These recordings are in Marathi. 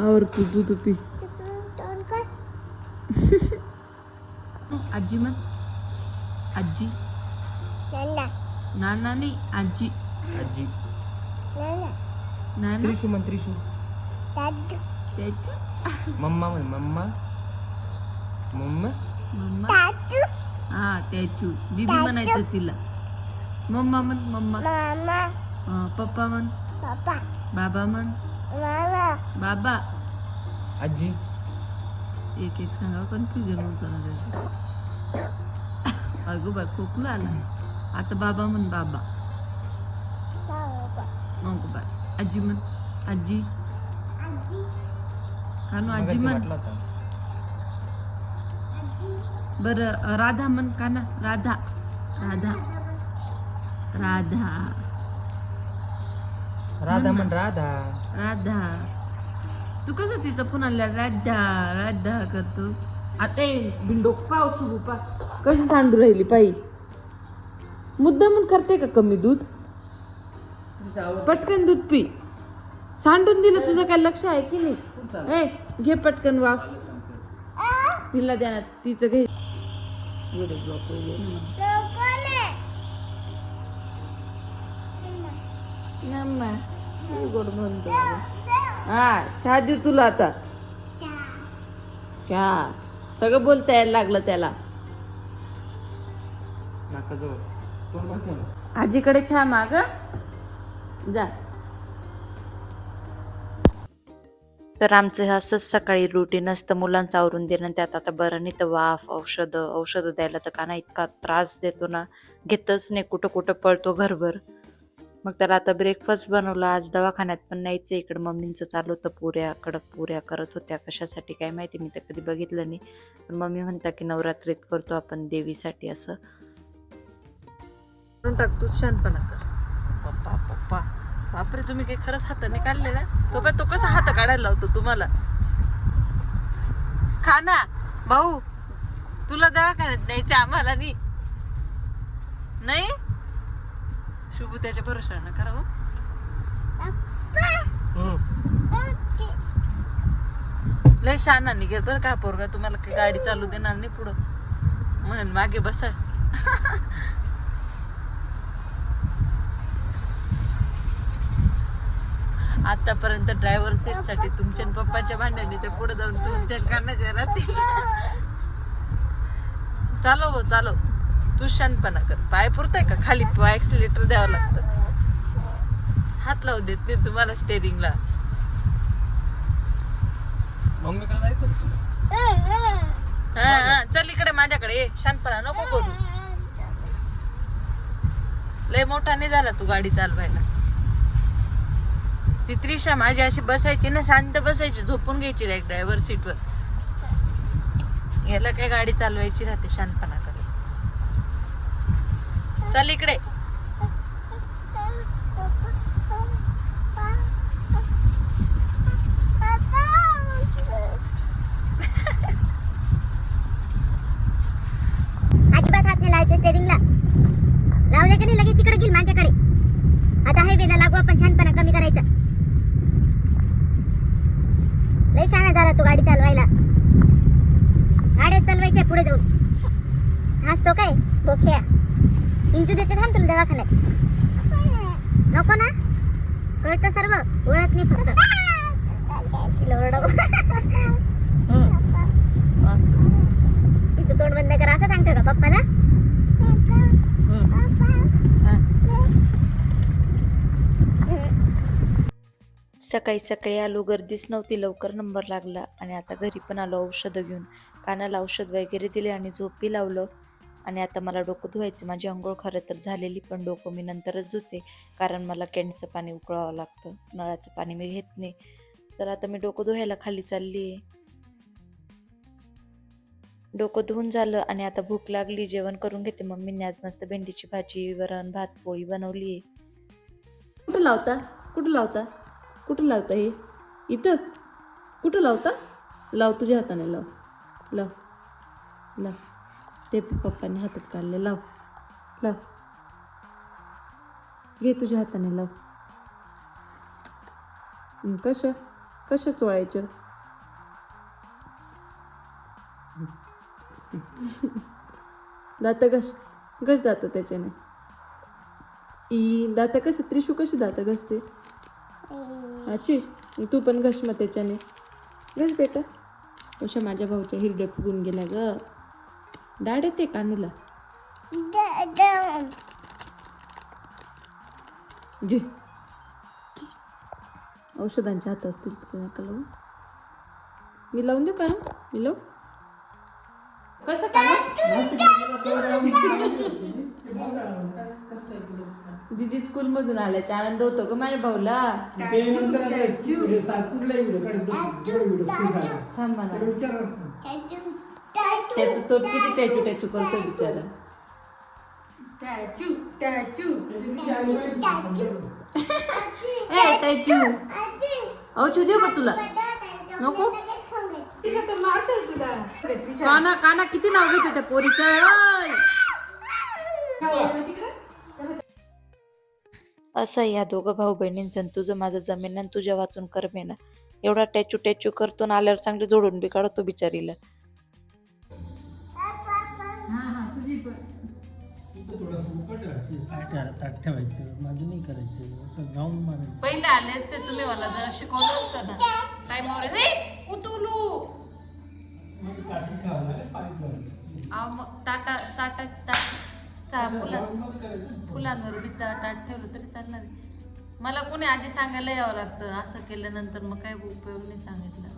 आवर तू दूध पी आजी म्हण आजी नाना नाही आजी आजी नाना त्रिशू म्हण त्रिशू त्याची मम्मा म्हण मम्मा मम्मा मम्मा हा त्याचू दीदी म्हणायचं तिला मम्मा म्हण मम्मा हा, पप्पा म्हण बाबा म्हण बाबा आजी एक एक सांगा कन्फ्युजन होतं ना त्याचं अगो बाय खोकला आला आता बाबा म्हण बाबा नको बाय आजी म्हण आजी कानू आजी मगाशी म्हण वाटला होता बरं राधा म्हण का ना राधा राधा राधा राधा म्हण राधा राधा. तू कसं तिचं पुन्हा राधा राधा करतो? आता बिंडो पाव सुरू पा. कशी सांडू राहिली पायी मुद्दा म्हणून करते का कमी दूध? पटकन दूध पी. सांडून दिलं तुझं काय लक्ष आहे की नाही? ए घे पटकन वा तिला द्या ना तिचं घे. नम्मा, हा चहा देऊ तुला आता. चहा. सगळं बोलता यायला लागलं त्याला. आजीकडे चहा माग. जा. तर आमचं हे असंच सकाळी रुटीन असतं मुलांचं आवरून देणं त्यात आता बरं नाही तर वाफ औषधं औषधं द्यायला तर काना इतका त्रास देतो ना. घेतच नाही कुठं कुठं पळतो घरभर. मग त्याला आता ब्रेकफास्ट बनवला. आज दवाखान्यात पण न्यायचं इकडं मम्मींचं चालू होतं पुऱ्या कडक पुऱ्या करत होत्या. कशासाठी काय माहिती? मी तर कधी बघितलं नाही. पण मम्मी म्हणता की नवरात्रीत करतो आपण देवीसाठी असं. टाक तू शांतपणा कर. पप्पा पप्पा. बापरे तुम्ही काही खरंच हाताने काढले ना? तो काय तो कसा हात काढायला लावतो तुम्हाला? खा ना भाऊ. तुला दवाखान्यात न्यायचं आम्हाला नाही? शुभू त्याच्या भरोशावर करा हो. लय शाना निघेल बरं का पोरगा. तुम्हाला गाडी चालू देणार नाही पुढं. म्हणेल मागे बसा. आतापर्यंत ड्रायव्हर सीटसाठी तुमच्या पप्पाच्या भांड्याने ते पुढे जाऊन तुमच्या कानाच्या राहतील चालव भाऊ चालव. तू शांतपणा कर. पाय पुरताय का? खाली ऍक्सिलेटर द्यावं लागतं. हात लावू देत नाही तुम्हाला स्टेरिंगला. हा हा. चल इकडे माझ्याकडे. ये शांतपणा नको करू. लय मोठा नाही झाला तू गाडी चालवायला. ती त्रिशा माझी अशी बसायची ना शांत बसायची. झोपून घ्यायची डायरेक्ट ड्रायव्हर सीटवर याला काय गाडी चालवायची राहते शांतपणा चल इकडे अजिबात हात नाही लावायचे स्टेरिंगला लावले की नाही लगेच इकडे गेल माझ्याकडे आता हायवेला लागू आपण छानपणा कमी करायचा लय शाणा झाला तू गाडी चालवायला गाड्या चालवायच्या पुढे जाऊन हसतो काय बोख्या इंचू देते थांब तुला दवाखान्यात नको ना. कळत सर्व? ओळख नाही फक्त. तिचं तोंड बंद करा असं सांगतो का पप्पाला? सकाळी सकाळी आलो गर्दीच नव्हती लवकर नंबर लागला आणि आता घरी पण आलो औषधं घेऊन. कानाला औषध वगैरे दिले आणि झोपी लावलं. आणि आता मला डोकं धुवायचं. माझी आंघोळ खरं तर झालेली पण डोकं मी नंतरच धुते. कारण मला कॅनचं पाणी उकळावं लागतं. नळाचं पाणी मी घेत नाही. तर आता मी डोकं धुवायला खाली चालली आहे. डोकं धुवून झालं आणि आता भूक लागली. जेवण करून घेते मम्मीने. आज मस्त भेंडीची भाजी वरण भात पोळी बनवली आहे. कुठं लावता? कुठं लावता? कुठं लावता हे? इथं? कुठं लावता? लाव तुझ्या हाताने लाव. लाव. लाव. ते पप्पाने हातात काढले. लाव लाव. घे तुझ्या हाताने लाव. कसं कसं चोळायचं दात घस घस दात त्याच्याने. ई दात कसे त्रिशू कशी दात घसते? अच्छी तू पण घस मग त्याच्याने. घस बेटा. अशा माझ्या भाऊच्या हिरड्या फुगून गेल्या ग. डाळ येते कानूला घे. औषधांच्या हात असतील तुझ्या नका लावू मी लावून देऊ का मी लावू? कसं दीदी स्कूल मधून आल्याचा आनंद होतो ग माझ्या भाऊला. थांब म्हणा त्याचं तोट किती टॅचू टॅचू करतो बिचारा. ए टॅचू. औषध देऊ का तुला? नको. काना काना किती नाव घेतो त्या पोरीचं? ओय! असं या दोघं भाऊ बहिणींचं आणि तुझं माझं जमेन आणि तुझ्या वाचून करमेना एवढा टॅचू टॅचू करतो ना आल्यावर चांगले जोडून बी काढतो बिचारीला. ठेवायचं माझं नाही करायचं असं राऊंड मारायचं. पहिले आले असते तुम्ही मला जरा शिकवलं असतं ना. टाइमवर रे उतुलू मग ताटी लागेल, ठेवायचं. मग ताटा ताटा ताट ता- फुला राऊंडमध्ये करायचं. फुलांवर बी ता- ताट ठेवलं तरी चालणार आहे. मला कोणी आधी सांगायला यावं लागतं असं केल्यानंतर मग काय उपयोग नाही सांगितलं.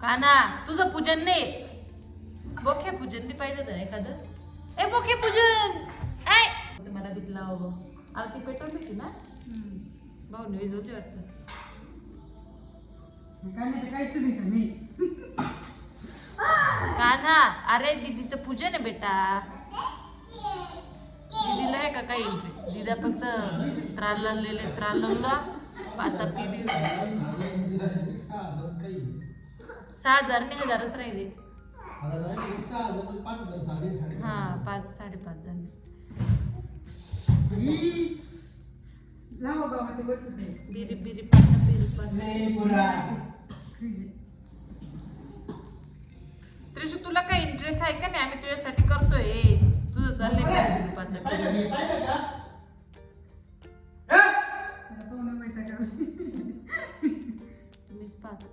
काना तुझं पूजन नाही. बोखे पूजन नाही पाहिजे तर एखादं. ए बोखे पूजन! ऐ! मला घेतला हवं आरती पेट्रोल भेटली ना? भाऊने विजवली वाटतं. कान्हा अरे दीदीचं पूजन आहे बेटा. दीदीला आहे का काही? दीदा फक्त त्राल लावलेले त्राल लावला. आता पिली. सहा हजार काही. सहा हजार नाही हजारच राहिले नाही, हा पाच साडेपाच झाले बिरी बिरी पाटा बिरी पाटा. नाही, पुरा. त्रिशू तुला काही इंटरेस्ट आहे का नाही? आम्ही तुझ्यासाठी करतोय. तुझं चाललंय बिरी बिरी. का? मीच पाहतो.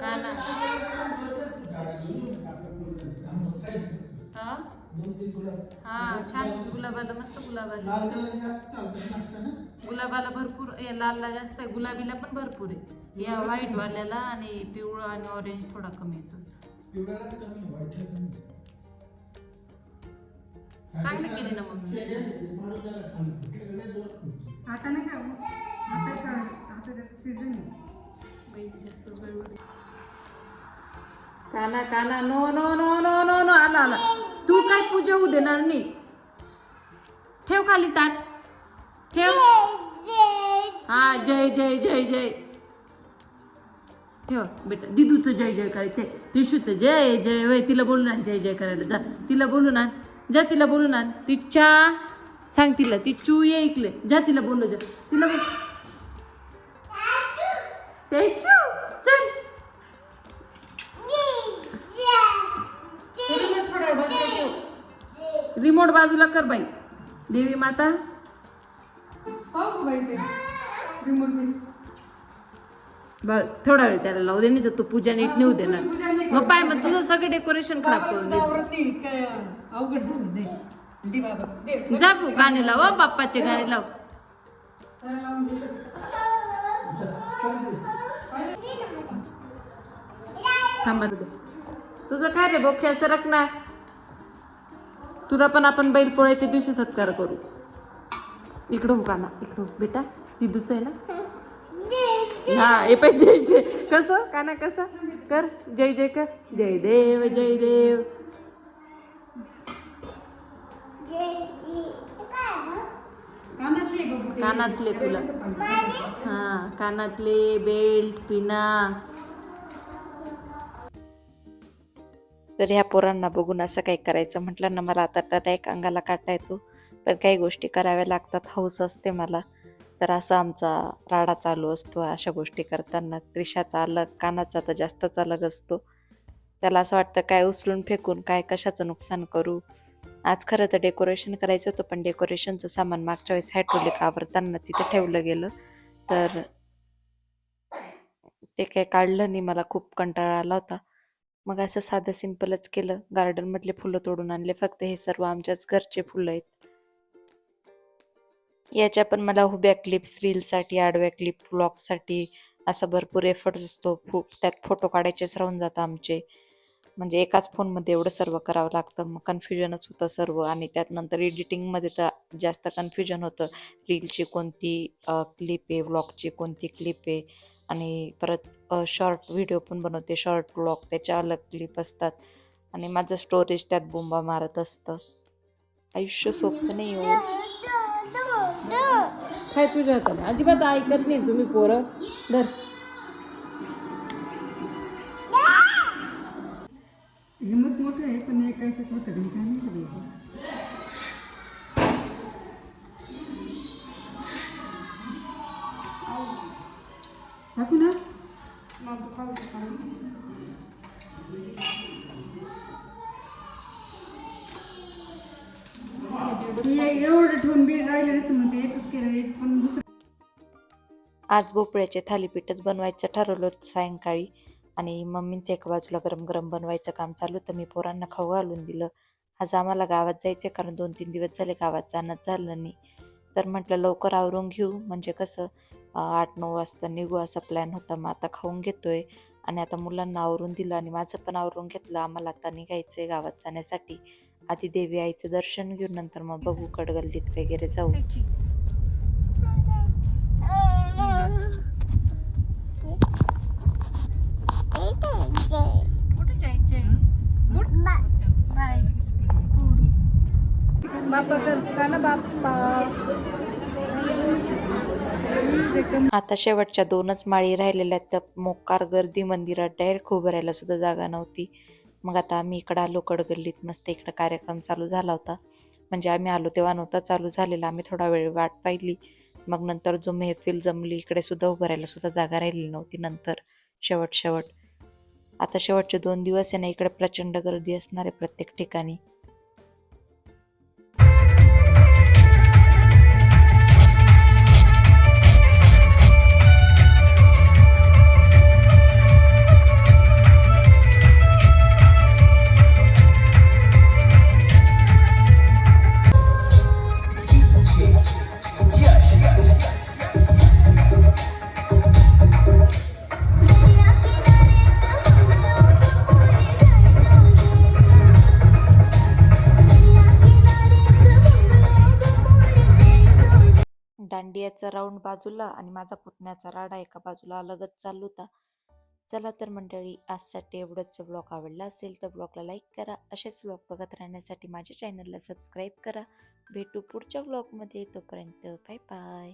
आम्हाला काय? हा. हा छान गुलाबाला मस्त गुलाबाला ना, ना? गुलाबाला भरपूर लालला जास्त आहे गुलाबीला पण भरपूर आहे या व्हाईट वाल्याला आणि पिवळा आणि ऑरेंज थोडा कमी येतो. चांगली केली ना का फुटले. आता नाही का आता का आता सीझन आहे जास्तच वेळ. काना काना no no no no no no आला आला. तू काय पूजा होऊ देणार नाही? ठेव खाली ताट. ठेव. हा जय जय जय जय. ठेव बेटा. दिदूचं जय जय करायचे. त्रिशूचं जय जय वय. तिला बोलून आण जय जय करायला. जा. तिला बोलून आण जा तिला बोलून आण तिच्या सांग तिला. ती चू ये इकले. जा तिला बोलू जा. तिला बोल. त्याचू चल. थोडा बाजूला ठेव. रिमोट बाजूला कर बाई. देवी माता. पाहू बाई ते रिमोट मी बघ थोडा वेळ त्याला लावू दे नाही तर तू पूजा नीट नेऊ देणार. मग पाय मग तुझं सगळं डेकोरेशन खराब करून दे. आवरत नाही काय अवघड झालं दे. दे बाबा दे. जा गाणे लाव हं, बाप्पाचे गाणे लाव. थांबा. तुझं काय रे बोखे सरक ना तुला पण आपण बैल पोळ्याच्या दिवशी सत्कार करू. इकडं हो काना इकडं हो. बेटा दिदूच आहे ना? हा हे पण जय जय. कसं? काना कसं? कर. जय जय कर. जय देव जय देव. कानातले तुला. हा कानातले बेल्ट पिना. तर ह्या पोरांना बघून असं काही करायचं म्हटलं ना मला आता डायरेक्ट अंगाला काटा येतो. पण काही गोष्टी कराव्या लागतात हौस असते मला. तर असा आमचा राडा चालू असतो अशा गोष्टी करताना. त्रिशाचा अलग कानाचा तर जास्तच अलग असतो. त्याला असं वाटतं काय उचलून फेकून काय कशाचं नुकसान करू? आज खरं तर डेकोरेशन करायचं होतं पण डेकोरेशनचं सामान मागच्या वेळेस हायड्रोलिक आवरताना तिथे ठेवलं गेलं. तर ते काय काढलं नाही मला खूप कंटाळा आला होता. मग असं साधं सिंपलच केलं. गार्डनमधले फुलं तोडून आणले. फक्त हे सर्व आमच्याच घरचे फुलं आहेत. याच्या पण मला उभ्या क्लिप्स रीलसाठी आडव्या क्लिप ब्लॉगसाठी असा भरपूर एफर्ट्स असतो. फो त्यात फोटो काढायचेच राहून जातं आमचे. म्हणजे एकाच फोनमध्ये एवढं सर्व करावं लागतं. मग कन्फ्युजनच होतं सर्व आणि त्यात नंतर एडिटिंगमध्ये तर जास्त कन्फ्युजन होतं. रीलची कोणती क्लिप आहे व्लॉगची कोणती क्लिप आहे. आणि परत शॉर्ट व्हिडिओ पण बनवते. शॉर्ट व्लॉग त्याच्या अलग क्लिप असतात. आणि माझं स्टोरेज त्यात बोंबा मारत असतं. आयुष्य सोपं नाही हो. काय तुझ्या हाताने? अजिबात ऐकत नाही तुम्ही पोरं. धर. हिमच मोठं आहे पण एकायचंच होतं. काय नाही टाकू ना एवढं ठेवून बी राहिलं नसतं मग ते एकच केलं एक पण दुसरं आज भोपळ्याचे थालीपीठच बनवायचं ठरवलं होतं सायंकाळी. आणि मम्मींचं एका बाजूला गरम गरम बनवायचं काम चालू होतं. मी पोरांना खाऊ घालून दिलं. आज आम्हाला गावात जायचं कारण दोन तीन दिवस झाले गावात जाणंच झालं नाही. तर म्हटलं लवकर आवरून घेऊ. म्हणजे कसं? आठ नऊ वाजता निघू असा प्लॅन होता. मग आता खाऊन घेतोय. आणि आता मुलांना आवरून दिलं आणि माझं पण आवरून घेतलं. आम्हाला आता निघायचं आहे गावात जाण्यासाठी. आधी देवी आईचं दर्शन घेऊन नंतर मग बघू कडगल्लीत वगैरे जाऊ. आता शेवटच्या दोनच माळी राहिलेल्या तर मोकार गर्दी मंदिरात डायरेक्ट उभं सुद्धा जागा नव्हती. मग आता आम्ही इकडं आलो कडगल्लीत मस्त इकडं कार्यक्रम चालू झाला होता. म्हणजे आम्ही आलो तेव्हा नव्हता चालू झालेला. आम्ही थोडा वेळ वाट पाहिली. मग नंतर जो मेहफिल जमली इकडे सुद्धा उभं राहायला सुद्धा जागा राहिली नव्हती नंतर. शेवट शेवट. आता शेवटचे दोन दिवस आहे ना इकडे प्रचंड गर्दी असणार आहे प्रत्येक ठिकाणी. दांडियाचा राऊंड बाजूला आणि माझा पुतण्याचा राडा एका बाजूला अलगच चालू होता. चला तर मंडळी आजसाठी एवढंच. ब्लॉग आवडला असेल तर ब्लॉगला लाईक करा. असेच ब्लॉग बघत राहण्यासाठी माझ्या चॅनलला सबस्क्राईब करा. भेटू पुढच्या ब्लॉगमध्ये. तोपर्यंत बाय बाय.